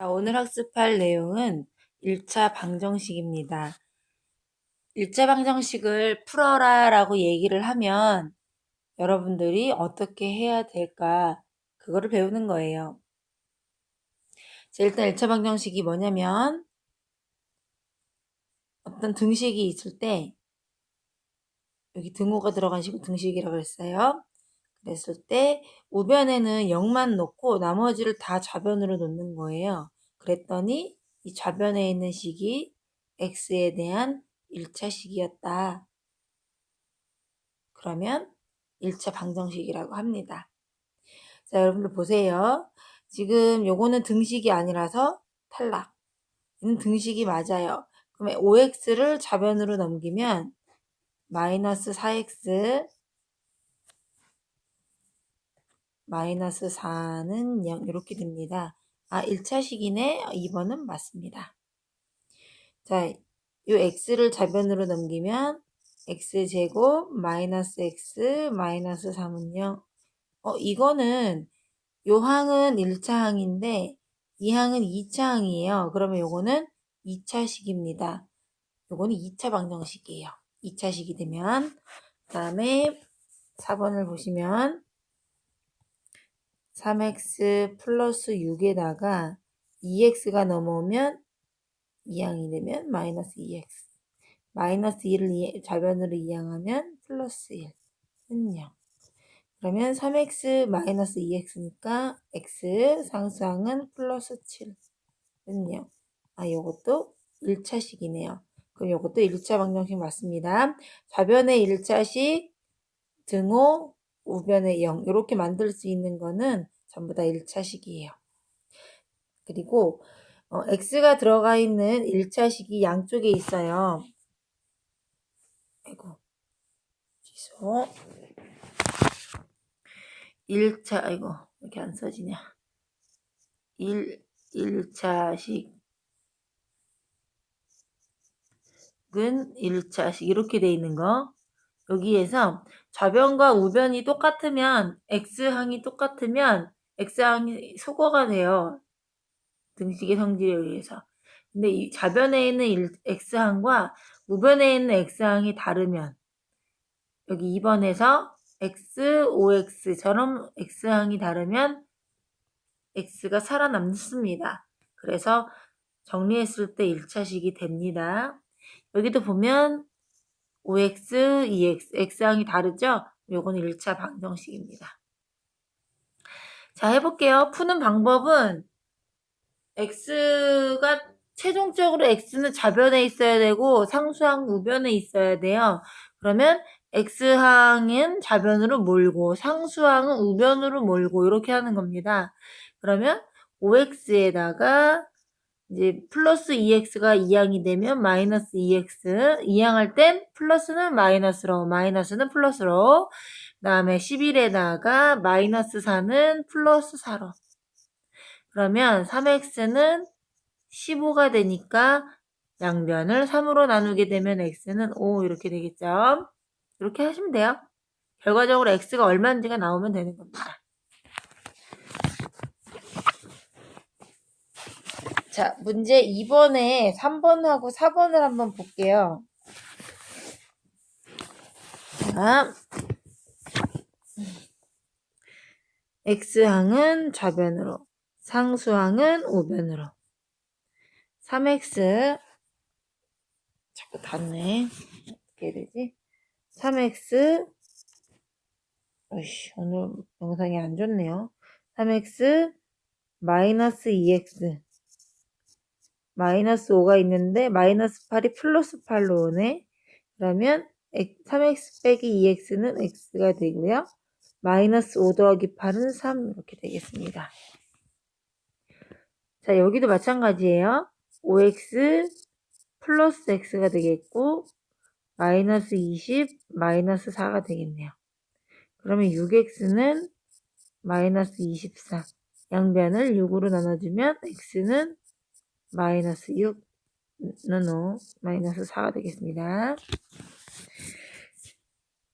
자, 오늘 학습할 내용은 1차 방정식입니다. 1차 방정식을 풀어라 라고 얘기를 하면 여러분들이 어떻게 해야 될까 그거를 배우는 거예요. 자, 일단 1차 방정식이 뭐냐면 어떤 등식이 있을 때 여기 등호가 들어간 식을 등식이라고 했어요. 그랬을 때 우변에는 0만 놓고 나머지를 다 좌변으로 놓는 거예요. 그랬더니 이 좌변에 있는 식이 x에 대한 1차 식이었다. 그러면 1차 방정식이라고 합니다. 자, 여러분들 보세요. 지금 요거는 등식이 아니라서 탈락. 이는 등식이 맞아요. 그러면 5x를 좌변으로 넘기면 마이너스 4x 마이너스 4는 0 이렇게 됩니다. 아 1차식이네 2번은 맞습니다. 자, 이 x를 좌변으로 넘기면 x제곱 마이너스 x 마이너스 3은 0 어, 이거는 요 항은 1차 항인데 이 항은 2차 항이에요. 그러면 요거는 2차식입니다. 요거는 2차 방정식이에요. 2차식이 되면 그 다음에 4번을 보시면 3x 플러스 6에다가 2x가 넘어오면 2항이 되면 마이너스 2x 마이너스 1을 좌변으로 이항하면 플러스 1은 0 그러면 3x 마이너스 2x니까 x 상수항은 플러스 7은 0 아, 요것도 1차식이네요. 그럼 요것도 1차 방정식 맞습니다. 좌변의 1차식 등호 우변의 0 이렇게 만들 수 있는 거는 전부 다 1차식이에요. 그리고 어, x가 들어가 있는 1차식이 양쪽에 있어요. 아이고 취소 1차 아이고 이렇게 안 써지냐 1 1차식 은 1차식 이렇게 돼 있는 거 여기에서 좌변과 우변이 똑같으면 x항이 똑같으면 x항이 소거가 돼요. 등식의 성질에 의해서. 근데 이 좌변에 있는 x항과 우변에 있는 x항이 다르면 여기 2번에서 x, 5x처럼 x항이 다르면 x가 살아남습니다. 그래서 정리했을 때 1차식이 됩니다. 여기도 보면 5x, 2x, x항이 다르죠? 요거는 1차 방정식입니다. 자, 해볼게요. 푸는 방법은 x가 최종적으로 x는 좌변에 있어야 되고 상수항 우변에 있어야 돼요. 그러면 x항은 좌변으로 몰고 상수항은 우변으로 몰고 이렇게 하는 겁니다. 그러면 5x에다가 이제 플러스 2x가 2항이 되면 마이너스 2x 2항할 땐 플러스는 마이너스로 마이너스는 플러스로 그 다음에 11에다가 마이너스 4는 플러스 4로 그러면 3x는 15가 되니까 양변을 3으로 나누게 되면 x는 5 이렇게 되겠죠. 이렇게 하시면 돼요. 결과적으로 x가 얼마인지가 나오면 되는 겁니다. 자, 문제 2번에 3번하고 4번을 한번 볼게요. 자, x항은 좌변으로, 상수항은 우변으로. 3x, 자꾸 닿네. 어떻게 되지? 3x, 어이씨, 오늘 영상이 안 좋네요. 3x, 마이너스 2x. 마이너스 5가 있는데 마이너스 8이 플러스 8로 오네. 그러면 3x 빼기 2x는 x가 되고요. 마이너스 5 더하기 8은 3 이렇게 되겠습니다. 자 여기도 마찬가지예요. 5x 플러스 x가 되겠고 마이너스 20 마이너스 4가 되겠네요. 그러면 6x는 마이너스 24 양변을 6으로 나눠주면 x는 마이너스 6 나노 마이너스 4가 되겠습니다.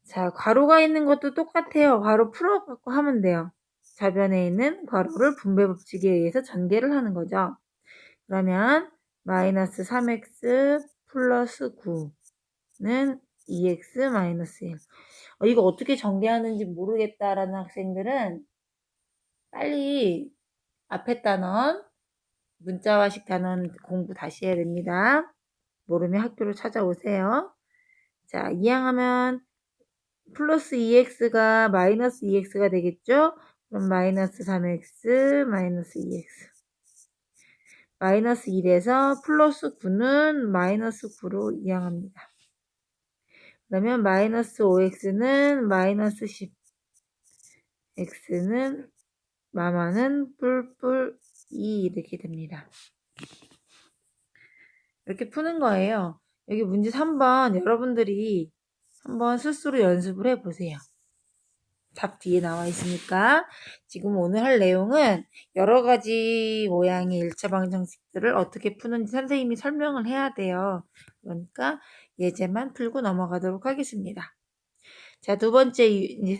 자, 괄호가 있는 것도 똑같아요. 괄호 풀어갖고 하면 돼요. 좌변에 있는 괄호를 분배 법칙에 의해서 전개를 하는 거죠. 그러면 마이너스 3x 플러스 9는 2x 마이너스 1. 어, 이거 어떻게 전개하는지 모르겠다라는 학생들은 빨리 앞에 단원, 문자화식 단원 공부 다시 해야 됩니다. 모르면 학교로 찾아오세요. 자, 이항하면 플러스 2x가 마이너스 2x가 되겠죠? 그럼 마이너스 3x 마이너스 2x 마이너스 1에서 플러스 9는 마이너스 9로 이항합니다. 그러면 마이너스 5x는 마이너스 10 x는 마마는 뿔뿔 2 이렇게 됩니다. 이렇게 푸는 거예요. 여기 문제 3번 여러분들이 한번 스스로 연습을 해보세요. 답 뒤에 나와 있으니까 지금 오늘 할 내용은 여러 가지 모양의 1차 방정식들을 어떻게 푸는지 선생님이 설명을 해야 돼요. 그러니까 예제만 풀고 넘어가도록 하겠습니다. 자, 두 번째,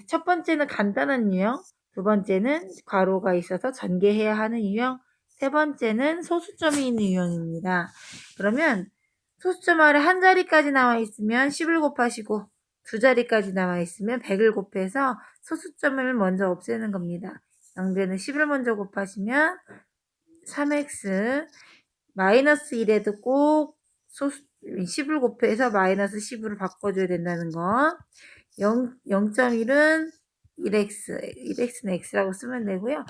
첫 번째는 간단한 유형, 두 번째는 괄호가 있어서 전개해야 하는 유형, 세 번째는 소수점이 있는 유형입니다. 그러면 소수점 아래 한 자리까지 나와 있으면 10을 곱하시고 두 자리까지 나와 있으면 100을 곱해서 소수점을 먼저 없애는 겁니다. 양변에 10을 먼저 곱하시면 3x 마이너스 1에도 꼭 소수 10을 곱해서 마이너스 10으로 바꿔줘야 된다는 거. 0, 0.1은 1x, 1x는 x라고 쓰면 되고요.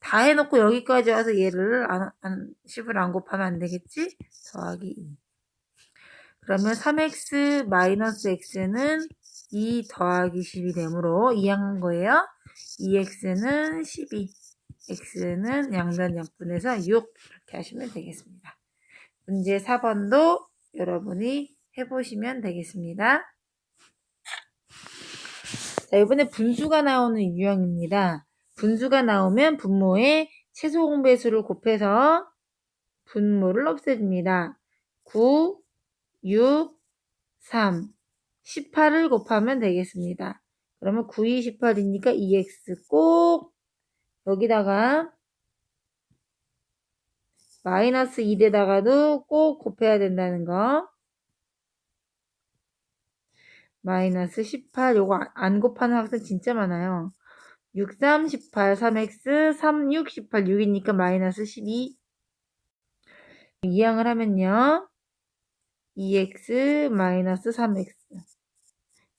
다 해놓고 여기까지 와서 얘를 안, 안, 10을 안 곱하면 안 되겠지? 더하기 2. 그러면 3x 마이너스 x는 2 더하기 10이 되므로 이항한 거예요. 2x는 12, x는 양변 약분해서 6 이렇게 하시면 되겠습니다. 문제 4번도 여러분이 해보시면 되겠습니다. 자, 이번에 분수가 나오는 유형입니다. 분수가 나오면 분모의 최소 공배수를 곱해서 분모를 없애줍니다. 9, 6, 3, 18을 곱하면 되겠습니다. 그러면 9, 2, 18이니까 2x 꼭 여기다가 마이너스 1에다가도 꼭 곱해야 된다는 거. 마이너스 18 요거 안- 안 곱하는 학생 진짜 많아요. 6, 3, 18, 3x, 3, 6, 18, 6이니까 마이너스 12. 이항을 하면요. 2x 마이너스 3x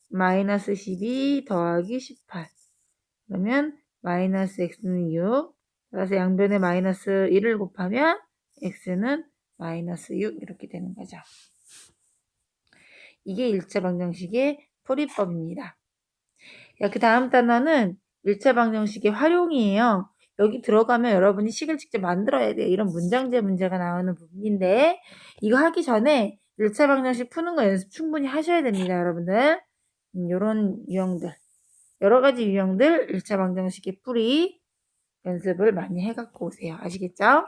마이너스 12 더하기 18 그러면 마이너스 x는 6 따라서 양변에 마이너스 1을 곱하면 x는 마이너스 6 이렇게 되는 거죠. 이게 1차 방정식의 풀이법입니다. 그 다음 단어는 1차 방정식의 활용이에요. 여기 들어가면 여러분이 식을 직접 만들어야 돼요. 이런 문장제 문제가 나오는 부분인데 이거 하기 전에 1차 방정식 푸는 거 연습 충분히 하셔야 됩니다. 여러분들. 음, 요런 유형들. 여러 가지 유형들 1차 방정식의 풀이 연습을 많이 해갖고 오세요. 아시겠죠?